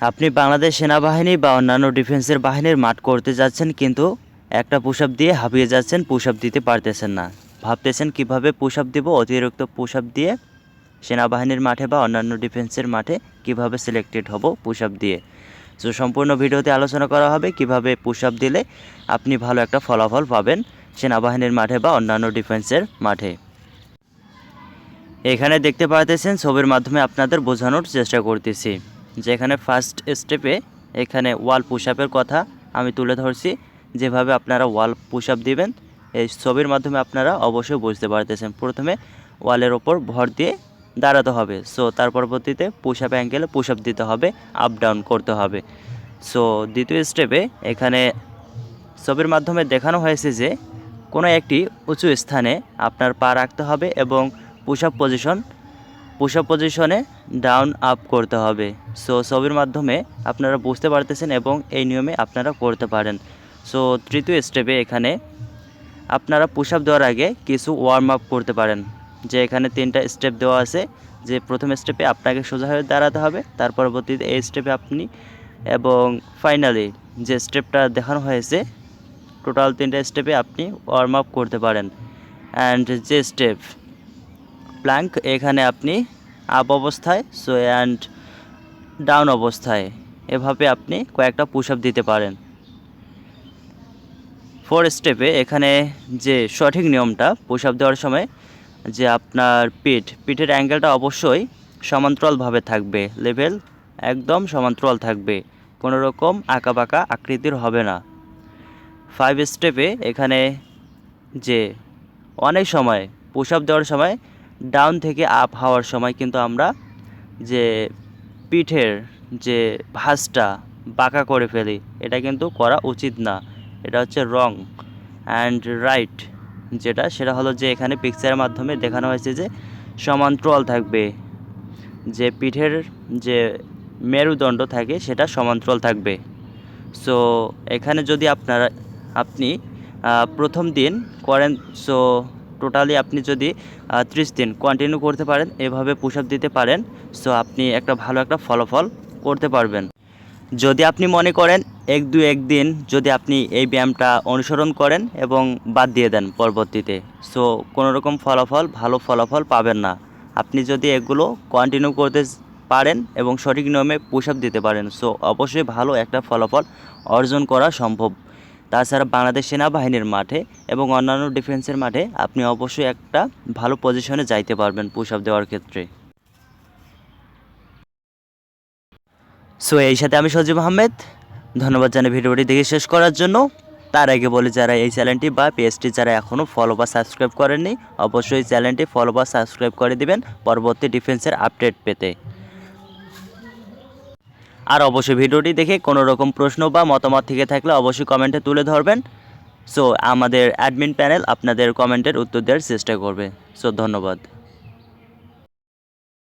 আপনি বাংলাদেশ সেনাবাহিনী বা অন্যান্য ডিফেন্সের বাহিনীর মাঠ করতে যাচ্ছেন কিন্তু একটা পুশ দিয়ে হাঁপিয়ে যাচ্ছেন পুশ দিতে পারতেছেন না। ভাবতেছেন কীভাবে পুশ দিব, অতিরিক্ত পুশ দিয়ে সেনাবাহিনীর মাঠে বা অন্যান্য ডিফেন্সের মাঠে কীভাবে সিলেক্টেড হব পুশ দিয়ে? সো সম্পূর্ণ ভিডিওতে আলোচনা করা হবে কীভাবে পুশ দিলে আপনি ভালো একটা ফলাফল পাবেন সেনাবাহিনীর মাঠে বা অন্যান্য ডিফেন্সের মাঠে। এখানে দেখতে পাইতেছেন ছবির মাধ্যমে আপনাদের বোঝানোর চেষ্টা করতেছি। যেখানে ফার্স্ট স্টেপে এখানে ওয়াল পুশ আপের কথা আমি তুলে ধরছি। যেভাবে আপনারা ওয়াল পুশ আপ দিবেন, এই ছবির মাধ্যমে আপনারা অবশ্যই বুঝতে পারতেছেন। প্রথমে ওয়ালের ওপর ভর দিয়ে দাঁড়াতে হবে। সো তার পরবর্তীতে পুশ আপ অ্যাঙ্গেলে পুশ আপ দিতে হবে আপ ডাউন করতে হবে। সো দ্বিতীয় স্টেপে এখানে ছবির মাধ্যমে দেখানো হয়েছে যে কোনো একটি উঁচু স্থানে আপনার পা রাখতে হবে এবং push up position push up পজিশনে ডাউন আপ করতে হবে। সো ছবির মাধ্যমে আপনারা বুঝতে পারতেছেন এবং এই নিয়মে আপনারা করতে পারেন। সো তৃতীয় স্টেপে এখানে আপনারা পুশ আপ দেওয়ার আগে কিছু ওয়ার্ম আপ করতে পারেন। যে এখানে তিনটা স্টেপ দেওয়া আছে, যে প্রথম স্টেপে আপনাকে সোজা হয়ে দাঁড়াতে হবে, তার পরবর্তীতে এই স্টেপে আপনি এবং ফাইনালি যে স্টেপটা দেখানো হয়েছে টোটাল তিনটা স্টেপে আপনি ওয়ার্ম আপ করতে পারেন। অ্যান্ড যে স্টেপ প্ল্যাঙ্ক এখানে আপনি আপ অবস্থায় সো অ্যান্ড ডাউন অবস্থায়। এভাবে আপনি কয়েকটা পুশ আপ দিতে পারেন। ফোর স্টেপে এখানে যে সঠিক নিয়মটা পুশ আপ দেওয়ার সময়, যে আপনার পিঠ, পিঠের অ্যাঙ্গেলটা অবশ্যই সমান্তরালভাবে থাকবে। লেভেল একদম সমান্তরাল থাকবে। কোনো রকম আঁকাবাঁকা আকৃতির হবে না। ফাইভ স্টেপে এখানে যে অনেক সময় পুশ আপ দেওয়ার সময় ডাউন থেকে আপ হওয়ার সময় কিন্তু আমরা যে পিঠের যে ভাঁজটা বাঁকা করে ফেলি, এটা কিন্তু করা উচিত না। এটা হচ্ছে রং অ্যান্ড রাইট যেটা, সেটা হলো যে এখানে পিকচারের মাধ্যমে দেখানো হয়েছে যে সমান্তরাল থাকবে। যে পিঠের যে মেরুদণ্ড থাকে, সেটা সমান্তরাল থাকবে। সো এখানে যদি আপনারা, আপনি প্রথম দিন করেন সো টোটালি আপনি যদি ত্রিশ দিন কন্টিনিউ করতে পারেন, এভাবে পুশ আপ দিতে পারেন সো আপনি একটা ভালো একটা ফলাফল করতে পারবেন। যদি আপনি মনে করেন এক দু একদিন যদি আপনি এই ব্যায়ামটা অনুসরণ করেন এবং বাদ দিয়ে দেন পরবর্তীতে সো কোনো রকম ফলাফল, ভালো ফলাফল পাবেন না। আপনি যদি এগুলো কন্টিনিউ করতে পারেন এবং সঠিক নিয়মে পুশ আপ দিতে পারেন সো অবশ্যই ভালো একটা ফলাফল অর্জন করা সম্ভব। তাছাড়া বাংলাদেশ সেনাবাহিনীর মাঠে এবং অন্যান্য ডিফেন্সের মাঠে আপনি অবশ্যই একটা ভালো পজিশনে যাইতে পারবেন পুশ আপ দেওয়ার ক্ষেত্রে। সো এই সাথে আমি সজীব আহমেদ। ধন্যবাদ জানাই ভিডিওটি দেখে শেষ করার জন্য। তার আগে বলি, যারা এই চ্যানেলটি বা পেজটি যারা এখনও ফলো বা সাবস্ক্রাইব করেননি, অবশ্যই চ্যানেলটি ফলো বা সাবস্ক্রাইব করে দিবেন। পরবর্তী ডিফেন্সের আপডেট পেতে। আর অবশ্যই ভিডিওটি দেখে কোনো রকম প্রশ্ন বা মতামত থেকে থাকলে অবশ্যই কমেন্টে তুলে ধরবেন। সো আমাদের অ্যাডমিন প্যানেল আপনাদের কমেন্টের উত্তর দেওয়ার চেষ্টা করবে। সো ধন্যবাদ।